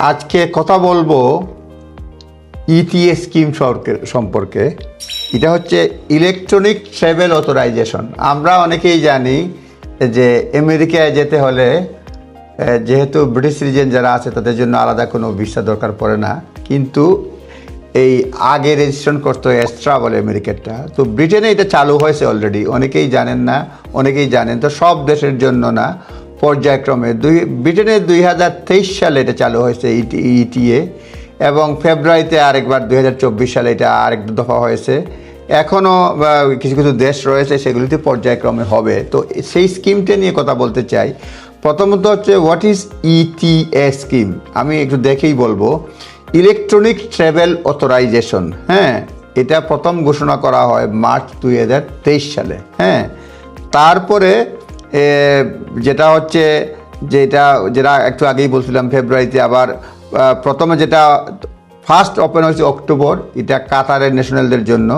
আজকে কথা বলব ইটিএ স্কিম সম্পর্কে এটা হচ্ছে ইলেকট্রনিক ট্রাভেল অথরাইজেশন আমরা অনেকেই জানি যে আমেরিকায় যেতে হলে যেহেতু ব্রিটিশ সিটিজেন যারা আছে, তাদের জন্য আলাদা কোনো ভিসা দরকার পড়ে না। কিন্তু এই আগে রেজিস্ট্রেশন করতে হয় এক্সট্রা বলে আমেরিকারটা তো ব্রিটেনে এটা চালু হয়েছে অলরেডি অনেকেই জানেন না, অনেকেই জানেন, তো সব দেশের জন্য না। পর্যায়ক্রমে দুই ব্রিটেনে দুই হাজার তেইশ সালে এটা চালু হয়েছে ইটিএ এবং ফেব্রুয়ারিতে আরেকবার দুই হাজার চব্বিশ সালে এটা আরেক দফা হয়েছে। এখনও কিছু কিছু দেশ রয়েছে সেগুলিতে পর্যায়ক্রমে হবে। তো সেই স্কিমটা নিয়ে কথা বলতে চাই। প্রথমত হচ্ছে হোয়াট ইজ ইটিএ স্কিম আমি একটু দেখেই বলব। ইলেকট্রনিক ট্রাভেল অথরাইজেশন হ্যাঁ? এটা প্রথম ঘোষণা করা হয় মার্চ দুই হাজার তেইশ সালে হ্যাঁ? তারপরে যেটা হচ্ছে যেটা যেটা একটু আগেই বলছিলাম, ফেব্রুয়ারিতে আবার প্রথমে যেটা ফার্স্ট ওপেন হয়েছে অক্টোবর, এটা কাতারের ন্যাশনালদের জন্য।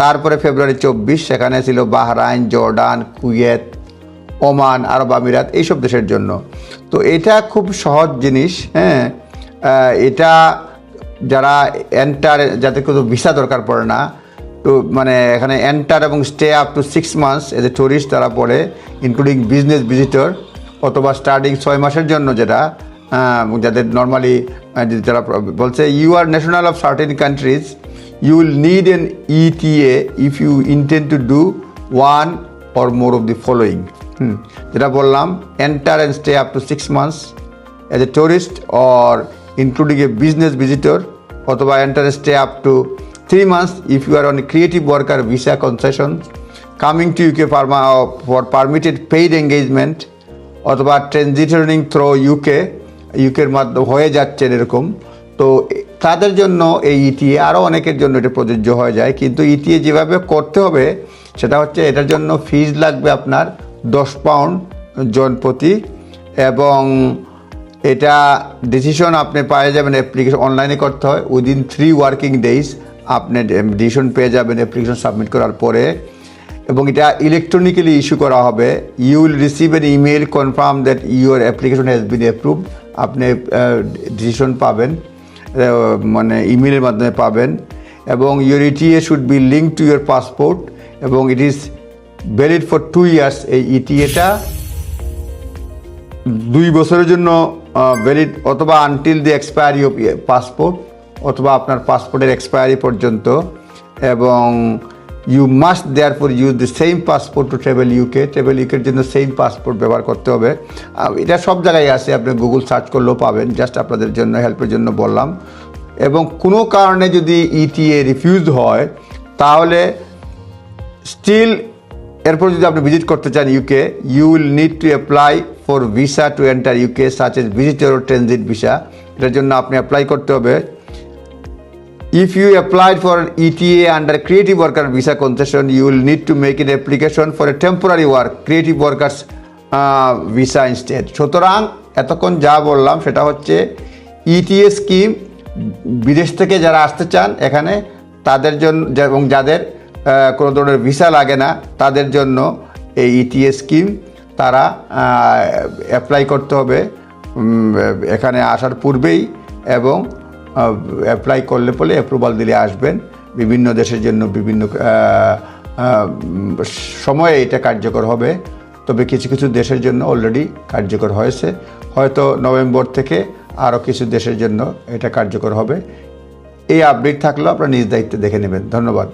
তারপরে ফেব্রুয়ারি চব্বিশ, সেখানে ছিল বাহরাইন, জর্ডান, কুয়েত, ওমান, আরব আমিরাত, এইসব দেশের জন্য। তো এটা খুব সহজ জিনিস হ্যাঁ? এটা যারা এন্টার যাদের কোনো ভিসা দরকার পড়ে না তো মানে এখানে এন্টার এবং stay up to six months as a tourist তারা পড়ে ইনক্লুডিং বিজনেস ভিজিটর অথবা স্টার্টিং ছয় মাসের জন্য যেটা যাদের নর্মালি যারা বলছে you are national of certain countries you will need an ETA if you intend to do one or more of the following hmm, যেটা বললাম enter and stay up to six months as a tourist or including a business visitor অথবা enter stay up to three months, if you are on creative worker visa concession, coming to UK for permitted paid engagement, অথবা ট্রানজিটরিং throw UK ইউকের মাধ্যমে, হয়ে যাচ্ছেন এরকম, তো তাদের জন্য এই ইটিএ আরও অনেকের জন্য এটা প্রযোজ্য হয়ে যায়। কিন্তু ইটিএ যেভাবে করতে হবে, সেটা হচ্ছে এটার জন্য ফিজ লাগবে আপনার দশ পাউন্ড জন প্রতি, এবং এটা ডিসিশন আপনি পেয়ে যাবেন অ্যাপ্লিকেশন অনলাইনে করতে হয় উইদিন থ্রি ওয়ার্কিং ডেজ আপনি ডিসিশন পেয়ে যাবেন অ্যাপ্লিকেশন সাবমিট করার পরে এবং এটা ইলেকট্রনিক্যালি ইস্যু করা হবে। You will receive an email confirm that your application has been approved আপনি ডিসিশন পাবেন মানে ইমেলের মাধ্যমে পাবেন এবং your ETA should be link to your passport এবং it is valid for two years এই ইটিএটা দুই বছরের জন্য ভ্যালিড অথবা until the expiry of passport অথবা আপনার পাসপোর্টের এক্সপায়ারি পর্যন্ত এবং you must therefore use the same passport to travel UK travel ইউকের জন্য সেম পাসপোর্ট ব্যবহার করতে হবে। এটা সব জায়গায় আছে, আপনি গুগল সার্চ করলেও পাবেন জাস্ট আপনাদের জন্য হেল্পের জন্য বললাম। এবং কোনো কারণে যদি ইটিএ রিফিউজ হয়, তাহলে স্টিল এরপর যদি আপনি ভিজিট করতে চান UK you will need to apply for visa to enter UK such as visitor transit visa এটার জন্য আপনি অ্যাপ্লাই করতে হবে। If you applied for ETA under creative worker visa concession you will need to make an application for a temporary work creative workers visa instead সুতরাং এতক্ষণ যা বললাম সেটা হচ্ছে ইটিএ স্কিম বিদেশ থেকে যারা আসতে চান, এখানে তাদের জন্য এবং যাদের কোনো ধরনের ভিসা লাগে না, তাদের জন্য এই ইটিএ স্কিম তারা অ্যাপ্লাই করতে হবে। এখানে আসার পূর্বেই এবং অ্যাপ্লাই করলে পরে অ্যাপ্রুভাল দিলে আসবেন। বিভিন্ন দেশের জন্য বিভিন্ন সময়ে এটা কার্যকর হবে। তবে কিছু কিছু দেশের জন্য অলরেডি কার্যকর হয়েছে। হয়তো নভেম্বর থেকে আরও কিছু দেশের জন্য এটা কার্যকর হবে। এই আপডেট থাকলেও আপনারা নিজ দায়িত্বে দেখে নেবেন। ধন্যবাদ।